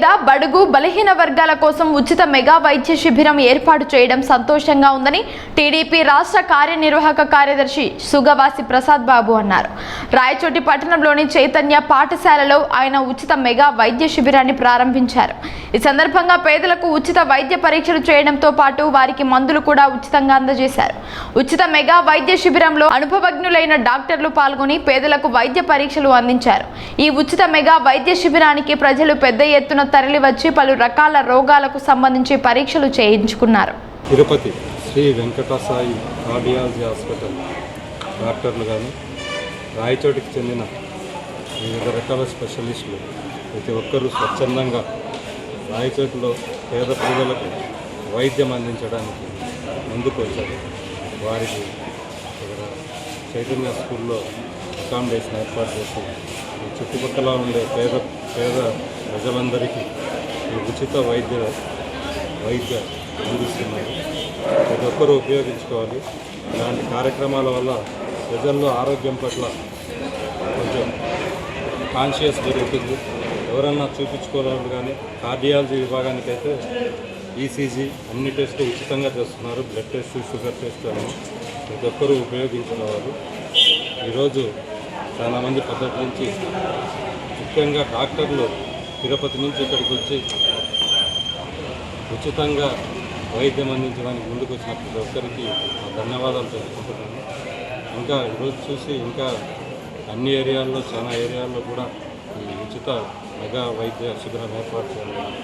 పేద బడుగు బలహీన వర్గాల కోసం ఉచిత మెగా వైద్య శిబిరం ఏర్పాటు చేయడం సంతోషంగా ఉందని టీడీపీ రాష్ట్ర కార్యనిర్వాహక కార్యదర్శి సుగవాసి ప్రసాద్ బాబు అన్నారు. రాయచోటి పట్టణంలోని చైతన్య పాఠశాలలో ఆయన ఉచిత మెగా వైద్య శిబిరాన్ని ప్రారంభించారు. ఈ సందర్భంగా పేదలకు ఉచిత వైద్య పరీక్షలు చేయడంతో పాటు వారికి మందులు కూడా ఉచితంగా అందజేశారు. ఉచిత మెగా వైద్య శిబిరంలో అనుభవజ్ఞులైన డాక్టర్లు పాల్గొని పేదలకు వైద్య పరీక్షలు అందించారు. ఈ ఉచిత మెగా వైద్య శిబిరానికి ప్రజలు పెద్ద ఎత్తున తరలివచ్చి పలు రకాల రోగాలకు సంబంధించి పరీక్షలు చేయించుకున్నారు. Tirupati Shri Venkatasai cardiology hospital doctors కానీ రాయచోటికి చెందిన వివిధ రకాల స్పెషలిస్టులు ప్రతి ఒక్కరూ స్వచ్ఛందంగా రాయచోటిలో పేద ప్రజలకు వైద్యం అందించడానికి ముందుకు వచ్చారు. వారికి ఇక్కడ చైతన్య స్కూల్లో అకామిడేషన్ ఏర్పాటు చేసి చుట్టుపక్కల ఉండే పేద పేద ప్రజలందరికీ ఈ ఉచిత వైద్య వైద్య అందిస్తున్నారు. ప్రతి ఒక్కరూ ఉపయోగించుకోవాలి. ఇలాంటి కార్యక్రమాల వల్ల ప్రజల్లో ఆరోగ్యం పట్ల కొంచెం కాన్షియస్ జరుగుతుంది. ఎవరన్నా చూపించుకోవాలి కానీ కార్డియాలజీ విభాగానికైతే ఈసీజీ అన్ని టెస్టులు ఉచితంగా చేస్తున్నారు. బ్లడ్ టెస్ట్ షుగర్ టెస్ట్ అని ప్రతి ఒక్కరూ ఉపయోగించుకోవాలి. ఈరోజు చాలామంది పద్ధతి నుంచి ముఖ్యంగా డాక్టర్లు తిరుపతి నుంచి ఇక్కడికి వచ్చి ఉచితంగా వైద్యం అందించడానికి ముందుకు వచ్చిన ప్రతి ఒక్కరికి ధన్యవాదాలు తెలుపుకుంటున్నాను. ఇంకా ఈరోజు చూసి ఇంకా అన్ని ఏరియాల్లో చాలా ఏరియాల్లో కూడా ఈ ఉచిత మెగా వైద్య శిబిరం ఏర్పాటు చేయాలని